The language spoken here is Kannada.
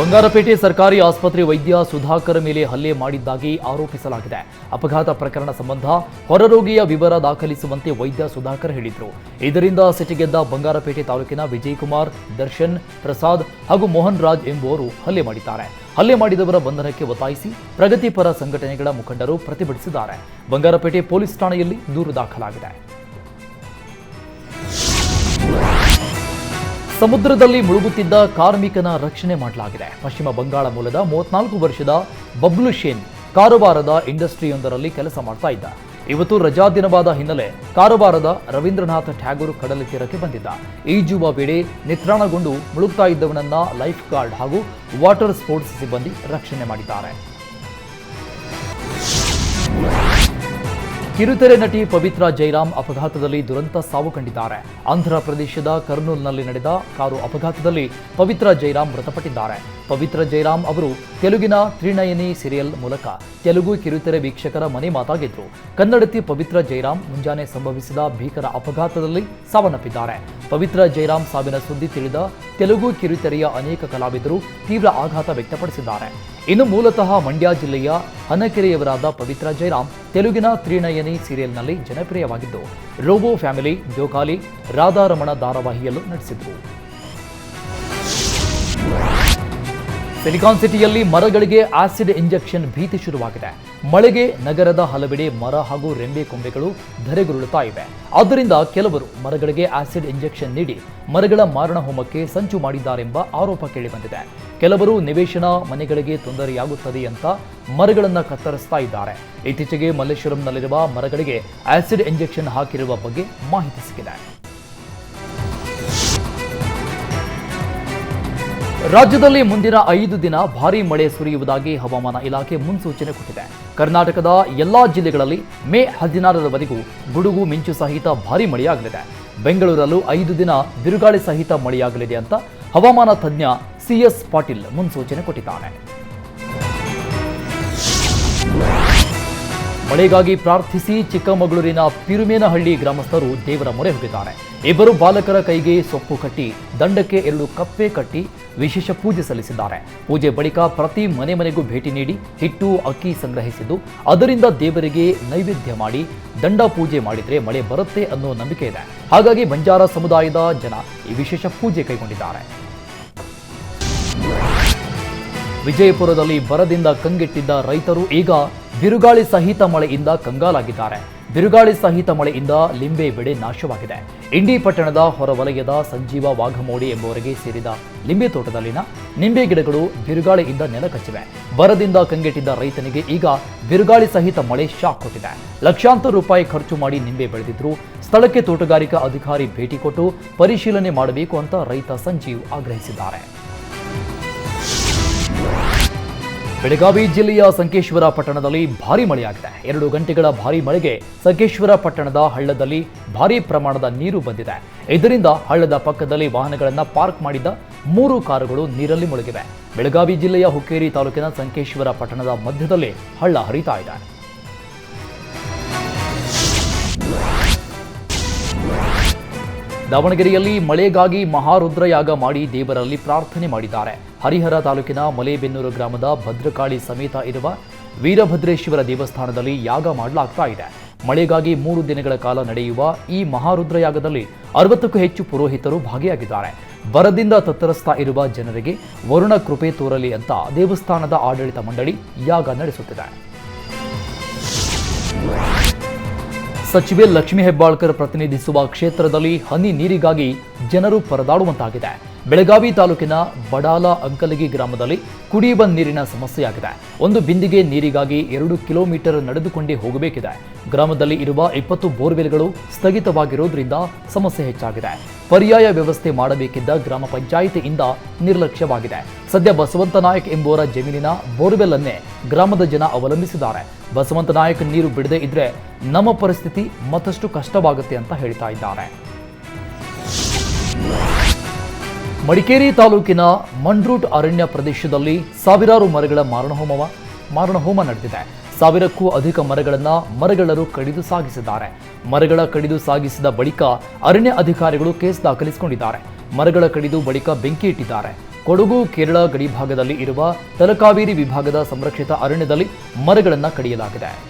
ಬಂಗಾರಪೇಟೆ ಸರ್ಕಾರಿ ಆಸ್ಪತ್ರೆ ವೈದ್ಯ ಸುಧಾಕರ್ ಮೇಲೆ ಹಲ್ಲೆ ಮಾಡಿದ್ದಾಗಿ ಆರೋಪಿಸಲಾಗಿದೆ. ಅಪಘಾತ ಪ್ರಕರಣ ಸಂಬಂಧ ಹೊರರೋಗಿಯ ವಿವರ ದಾಖಲಿಸುವಂತೆ ವೈದ್ಯ ಸುಧಾಕರ್ ಹೇಳಿದರು. ಇದರಿಂದ ಸಿಟಿಗೆದ್ದ ಬಂಗಾರಪೇಟೆ ತಾಲೂಕಿನ ವಿಜಯಕುಮಾರ್, ದರ್ಶನ್, ಪ್ರಸಾದ್ ಹಾಗೂ ಮೋಹನ್ ರಾಜ್ ಎಂಬುವರು ಹಲ್ಲೆ ಮಾಡಿದ್ದಾರೆ. ಹಲ್ಲೆ ಮಾಡಿದವರ ಬಂಧನಕ್ಕೆ ಒತ್ತಾಯಿಸಿ ಪ್ರಗತಿಪರ ಸಂಘಟನೆಗಳ ಮುಖಂಡರು ಪ್ರತಿಭಟಿಸಿದ್ದಾರೆ. ಬಂಗಾರಪೇಟೆ ಪೊಲೀಸ್ ಠಾಣೆಯಲ್ಲಿ ದೂರು ದಾಖಲಾಗಿದೆ. ಸಮುದ್ರದಲ್ಲಿ ಮುಳುಗುತ್ತಿದ್ದ ಕಾರ್ಮಿಕನ ರಕ್ಷಣೆ ಮಾಡಲಾಗಿದೆ. ಪಶ್ಚಿಮ ಬಂಗಾಳ ಮೂಲದ ಮೂವತ್ನಾಲ್ಕು ವರ್ಷದ ಬಬ್ಲು ಶೇನ್ ಕಾರವಾರದ ಇಂಡಸ್ಟ್ರಿಯೊಂದರಲ್ಲಿ ಕೆಲಸ ಮಾಡ್ತಾ ಇದ್ದ. ಇವತ್ತು ರಜಾ ದಿನವಾದ ಹಿನ್ನೆಲೆ ಕಾರವಾರದ ರವೀಂದ್ರನಾಥ ಟ್ಯಾಗೂರ್ ಕಡಲ ತೀರಕ್ಕೆ ಬಂದಿದ್ದ. ಈಜುವ ವೇಳೆ ನಿತ್ರಾಣಗೊಂಡು ಮುಳುಗ್ತಾ ಇದ್ದವನನ್ನ ಲೈಫ್ ಗಾರ್ಡ್ ಹಾಗೂ ವಾಟರ್ ಸ್ಪೋರ್ಟ್ಸ್ ಸಿಬ್ಬಂದಿ ರಕ್ಷಣೆ ಮಾಡಿದ್ದಾರೆ. ಕಿರುತೆರೆ ನಟಿ ಪವಿತ್ರ ಜೈರಾಮ್ ಅಪಘಾತದಲ್ಲಿ ದುರಂತ ಸಾವು ಕಂಡಿದ್ದಾರೆ ಆಂಧ್ರ ಪ್ರದೇಶದ ಕರ್ನೂಲ್ನಲ್ಲಿ ನಡೆದ ಕಾರು ಅಪಘಾತದಲ್ಲಿ ಪವಿತ್ರ ಜೈರಾಮ್ ಮೃತಪಟ್ಟಿದ್ದಾರೆ. ಪವಿತ್ರ ಜೈರಾಮ್ ಅವರು ತೆಲುಗಿನ ತ್ರಿನಯನಿ ಸೀರಿಯಲ್ ಮೂಲಕ ತೆಲುಗು ಕಿರುತೆರೆ ವೀಕ್ಷಕರ ಮನೆ ಮಾತಾಗಿದ್ರು. ಕನ್ನಡತಿ ಪವಿತ್ರ ಜೈರಾಮ್ ಮುಂಜಾನೆ ಸಂಭವಿಸಿದ ಭೀಕರ ಅಪಘಾತದಲ್ಲಿ ಸಾವನ್ನಪ್ಪಿದ್ದಾರೆ. ಪವಿತ್ರ ಜೈರಾಮ್ ಸಾವಿನ ಸುದ್ದಿ ತಿಳಿದ ತೆಲುಗು ಕಿರುತೆರೆಯ ಅನೇಕ ಕಲಾವಿದರು ತೀವ್ರ ಆಘಾತ ವ್ಯಕ್ತಪಡಿಸಿದ್ದಾರೆ. ಇನ್ನು ಮೂಲತಃ ಮಂಡ್ಯ ಜಿಲ್ಲೆಯ ಹನಕೆರೆಯವರಾದ ಪವಿತ್ರ ಜೈರಾಮ್ ತೆಲುಗಿನ ತ್ರಿನಯನಿ ಸೀರಿಯಲ್ನಲ್ಲಿ ಜನಪ್ರಿಯವಾಗಿದ್ದು, ರೋಬೋ ಫ್ಯಾಮಿಲಿ ಜೋಕಾಲಿ ರಾಧಾರಮಣ ಧಾರಾವಾಹಿಯಲ್ಲೂ ನಟಿಸಿದ್ರು. ಸಿಲಿಕಾನ್ ಸಿಟಿಯಲ್ಲಿ ಮರಗಳಿಗೆ ಆಸಿಡ್ ಇಂಜೆಕ್ಷನ್ ಭೀತಿ ಶುರುವಾಗಿದೆ. ಮಳೆಗೆ ನಗರದ ಹಲವೆಡೆ ಮರ ಹಾಗೂ ರೆಂಬೆ ಕೊಂಬೆಗಳು ಧರೆಗುರುಳುತ್ತಾ ಇವೆ. ಆದ್ದರಿಂದ ಕೆಲವರು ಮರಗಳಿಗೆ ಆಸಿಡ್ ಇಂಜೆಕ್ಷನ್ ನೀಡಿ ಮರಗಳ ಮಾರಣ ಹೋಮಕ್ಕೆ ಸಂಚು ಮಾಡಿದ್ದಾರೆಂಬ ಆರೋಪ ಕೇಳಿಬಂದಿದೆ. ಕೆಲವರು ನಿವೇಶನ ಮನೆಗಳಿಗೆ ತೊಂದರೆಯಾಗುತ್ತದೆ ಅಂತ ಮರಗಳನ್ನು ಕತ್ತರಿಸ್ತಾ ಇದ್ದಾರೆ. ಇತ್ತೀಚೆಗೆ ಮಲ್ಲೇಶ್ವರಂನಲ್ಲಿರುವ ಮರಗಳಿಗೆ ಆಸಿಡ್ ಇಂಜೆಕ್ಷನ್ ಹಾಕಿರುವ ಬಗ್ಗೆ ಮಾಹಿತಿ ಸಿಕ್ಕಿದೆ. ರಾಜ್ಯದಲ್ಲಿ ಮುಂದಿನ ಐದು ದಿನ ಭಾರೀ ಮಳೆ ಸುರಿಯುವುದಾಗಿ ಹವಾಮಾನ ಇಲಾಖೆ ಮುನ್ಸೂಚನೆ ಕೊಟ್ಟಿದೆ. ಕರ್ನಾಟಕದ ಎಲ್ಲಾ ಜಿಲ್ಲೆಗಳಲ್ಲಿ ಮೇ ಹದಿನಾರರವರೆಗೂ ಗುಡುಗು ಮಿಂಚು ಸಹಿತ ಭಾರೀ ಮಳೆಯಾಗಲಿದೆ. ಬೆಂಗಳೂರಲ್ಲೂ ಐದು ದಿನ ಬಿರುಗಾಳಿ ಸಹಿತ ಮಳೆಯಾಗಲಿದೆ ಅಂತ ಹವಾಮಾನ ತಜ್ಞ ಸಿಎಸ್ ಪಾಟೀಲ್ ಮುನ್ಸೂಚನೆ ಕೊಟ್ಟಿದ್ದಾನೆ ಮಳೆಗಾಗಿ ಪ್ರಾರ್ಥಿಸಿ ಚಿಕ್ಕಮಗಳೂರಿನ ಪಿರುಮೇನಹಳ್ಳಿ ಗ್ರಾಮಸ್ಥರು ದೇವರ ಮೊರೆ ಹೋಗಿದ್ದಾರೆ. ಇಬ್ಬರು ಬಾಲಕರ ಕೈಗೆ ಸೊಪ್ಪು ಕಟ್ಟಿ, ದಂಡಕ್ಕೆ ಎರಡು ಕಪ್ಪೆ ಕಟ್ಟಿ ವಿಶೇಷ ಪೂಜೆ ಸಲ್ಲಿಸಿದ್ದಾರೆ. ಪೂಜೆ ಬಳಿಕ ಪ್ರತಿ ಮನೆ ಮನೆಗೂ ಭೇಟಿ ನೀಡಿ ಹಿಟ್ಟು, ಅಕ್ಕಿ ಸಂಗ್ರಹಿಸಿದ್ದು, ಅದರಿಂದ ದೇವರಿಗೆ ನೈವೇದ್ಯ ಮಾಡಿ ದಂಡ ಪೂಜೆ ಮಾಡಿದರೆ ಮಳೆ ಬರುತ್ತೆ ಅನ್ನೋ ನಂಬಿಕೆ ಇದೆ. ಹಾಗಾಗಿ ಬಂಜಾರ ಸಮುದಾಯದ ಜನ ಈ ವಿಶೇಷ ಪೂಜೆ ಕೈಗೊಂಡಿದ್ದಾರೆ. ವಿಜಯಪುರದಲ್ಲಿ ಬರದಿಂದ ಕಂಗೆಟ್ಟಿದ್ದ ರೈತರು ಈಗ ಬಿರುಗಾಳಿ ಸಹಿತ ಮಳೆಯಿಂದ ಕಂಗಾಲಾಗಿದ್ದಾರೆ. ಬಿರುಗಾಳಿ ಸಹಿತ ಮಳೆಯಿಂದ ಲಿಂಬೆ ಬೆಳೆ ನಾಶವಾಗಿದೆ. ಇಂಡಿ ಪಟ್ಟಣದ ಹೊರವಲಯದ ಸಂಜೀವ ವಾಘಮೋಡಿ ಎಂಬುವರಿಗೆ ಸೇರಿದ ಲಿಂಬೆ ತೋಟದಲ್ಲಿನ ನಿಂಬೆ ಗಿಡಗಳು ಬಿರುಗಾಳಿಯಿಂದ ನೆಲಕಚ್ಚಿವೆ. ಬರದಿಂದ ಕಂಗೆಟ್ಟಿದ್ದ ರೈತನಿಗೆ ಈಗ ಬಿರುಗಾಳಿ ಸಹಿತ ಮಳೆ ಶಾಕ್ ಕೊಟ್ಟಿದೆ ಲಕ್ಷಾಂತರ ರೂಪಾಯಿ ಖರ್ಚು ಮಾಡಿ ನಿಂಬೆ ಬೆಳೆದಿದ್ರು ಸ್ಥಳಕ್ಕೆ ತೋಟಗಾರಿಕಾ ಅಧಿಕಾರಿ ಭೇಟಿ ಕೊಟ್ಟು ಪರಿಶೀಲನೆ ಮಾಡಬೇಕು ಅಂತ ರೈತ ಸಂಜೀವ್ ಆಗ್ರಹಿಸಿದ್ದಾರೆ. ಬೆಳಗಾವಿ ಜಿಲ್ಲೆಯ ಸಂಕೇಶ್ವರ ಪಟ್ಟಣದಲ್ಲಿ ಭಾರಿ ಮಳೆಯಾಗಿದೆ. ಎರಡು ಗಂಟೆಗಳ ಭಾರಿ ಮಳೆಗೆ ಸಂಕೇಶ್ವರ ಪಟ್ಟಣದ ಹಳ್ಳದಲ್ಲಿ ಭಾರಿ ಪ್ರಮಾಣದ ನೀರು ಬಂದಿದೆ. ಇದರಿಂದ ಹಳ್ಳದ ಪಕ್ಕದಲ್ಲಿ ವಾಹನಗಳನ್ನು ಪಾರ್ಕ್ ಮಾಡಿದ್ದ ಮೂರು ಕಾರುಗಳು ನೀರಲ್ಲಿ ಮುಳುಗಿವೆ. ಬೆಳಗಾವಿ ಜಿಲ್ಲೆಯ ಹುಕ್ಕೇರಿ ತಾಲೂಕಿನ ಸಂಕೇಶ್ವರ ಪಟ್ಟಣದ ಮಧ್ಯದಲ್ಲಿ ಹಳ್ಳ ಹರಿತಾ ಇದೆ. ದಾವಣಗೆರೆಯಲ್ಲಿ ಮಳೆಗಾಗಿ ಮಹಾರುದ್ರಯಾಗ ಮಾಡಿ ದೇವರಲ್ಲಿ ಪ್ರಾರ್ಥನೆ ಮಾಡಿದ್ದಾರೆ. ಹರಿಹರ ತಾಲೂಕಿನ ಮಲೇಬೆನ್ನೂರು ಗ್ರಾಮದ ಭದ್ರಕಾಳಿ ಸಮೇತ ಇರುವ ವೀರಭದ್ರೇಶ್ವರ ದೇವಸ್ಥಾನದಲ್ಲಿ ಯಾಗ ಮಾಡಲಾಗ್ತಾ ಇದೆ. ಮಳೆಗಾಗಿ ಮೂರು ದಿನಗಳ ಕಾಲ ನಡೆಯುವ ಈ ಮಹಾರುದ್ರಯಾಗದಲ್ಲಿ ಅರವತ್ತಕ್ಕೂ ಹೆಚ್ಚು ಪುರೋಹಿತರು ಭಾಗಿಯಾಗಿದ್ದಾರೆ. ಬರದಿಂದ ತತ್ತರಿಸ್ತಾ ಇರುವ ಜನರಿಗೆ ವರುಣ ಕೃಪೆ ತೋರಲಿ ಅಂತ ದೇವಸ್ಥಾನದ ಆಡಳಿತ ಮಂಡಳಿ ಯಾಗ ನಡೆಸುತ್ತಿದೆ. ಸಚಿವೆ ಲಕ್ಷ್ಮೀ ಹೆಬ್ಬಾಳ್ಕರ್ ಪ್ರತಿನಿಧಿಸುವ ಕ್ಷೇತ್ರದಲ್ಲಿ ಹನಿ ನೀರಿಗಾಗಿ ಜನರು ಪರದಾಡುವಂತಾಗಿದೆ. ಬೆಳಗಾವಿ ತಾಲೂಕಿನ ಬಡಾಲ ಅಂಕಲಗಿ ಗ್ರಾಮದಲ್ಲಿ ಕುಡಿಯುವ ನೀರಿನ ಸಮಸ್ಯೆಯಾಗಿದೆ. ಒಂದು ಬಿಂದಿಗೆ ನೀರಿಗಾಗಿ ಎರಡು ಕಿಲೋಮೀಟರ್ ನಡೆದುಕೊಂಡೇ ಹೋಗಬೇಕಿದೆ. ಗ್ರಾಮದಲ್ಲಿ ಇರುವ ಇಪ್ಪತ್ತು ಬೋರ್ವೆಲ್ಗಳು ಸ್ಥಗಿತವಾಗಿರೋದ್ರಿಂದ ಸಮಸ್ಯೆ ಹೆಚ್ಚಾಗಿದೆ. ಪರ್ಯಾಯ ವ್ಯವಸ್ಥೆ ಮಾಡಬೇಕಿದ್ದ ಗ್ರಾಮ ಪಂಚಾಯಿತಿಯಿಂದ ನಿರ್ಲಕ್ಷ್ಯವಾಗಿದೆ. ಸದ್ಯ ಬಸವಂತ ನಾಯಕ್ ಎಂಬುವರ ಜಮೀನಿನ ಬೋರ್ವೆಲ್ ಅನ್ನೇ ಗ್ರಾಮದ ಜನ ಅವಲಂಬಿಸಿದ್ದಾರೆ. ಬಸವಂತ ನಾಯಕ್ ನೀರು ಬಿಡದೇ ಇದ್ರೆ ನಮ್ಮ ಪರಿಸ್ಥಿತಿ ಮತ್ತಷ್ಟು ಕಷ್ಟವಾಗುತ್ತೆ ಅಂತ ಹೇಳ್ತಾ ಇದ್ದಾರೆ. ಮಡಿಕೇರಿ ತಾಲೂಕಿನ ಮಂಡ್ರೂಟ್ ಅರಣ್ಯ ಪ್ರದೇಶದಲ್ಲಿ ಸಾವಿರಾರು ಮರಗಳ ಮಾರಣಹೋಮವ, ಮಾರಣಹೋಮ ನಡೆದಿದೆ. ಸಾವಿರಕ್ಕೂ ಅಧಿಕ ಮರಗಳನ್ನ ಮರಗಳರು ಕಡಿದು ಸಾಗಿಸಿದ್ದಾರೆ. ಮರಗಳ ಕಡಿದು ಸಾಗಿಸಿದ ಬಳಿಕ ಅರಣ್ಯ ಅಧಿಕಾರಿಗಳು ಕೇಸ್ ದಾಖಲಿಸಿಕೊಂಡಿದ್ದಾರೆ. ಮರಗಳ ಕಡಿದು ಬಳಿಕ ಬೆಂಕಿ ಇಟ್ಟಿದ್ದಾರೆ. ಕೊಡಗು, ಕೇರಳ ಗಡಿ ಭಾಗದಲ್ಲಿ ಇರುವ ತಲಕಾವೇರಿ ವಿಭಾಗದ ಸಂರಕ್ಷಿತ ಅರಣ್ಯದಲ್ಲಿ ಮರಗಳನ್ನು ಕಡಿಯಲಾಗಿದೆ.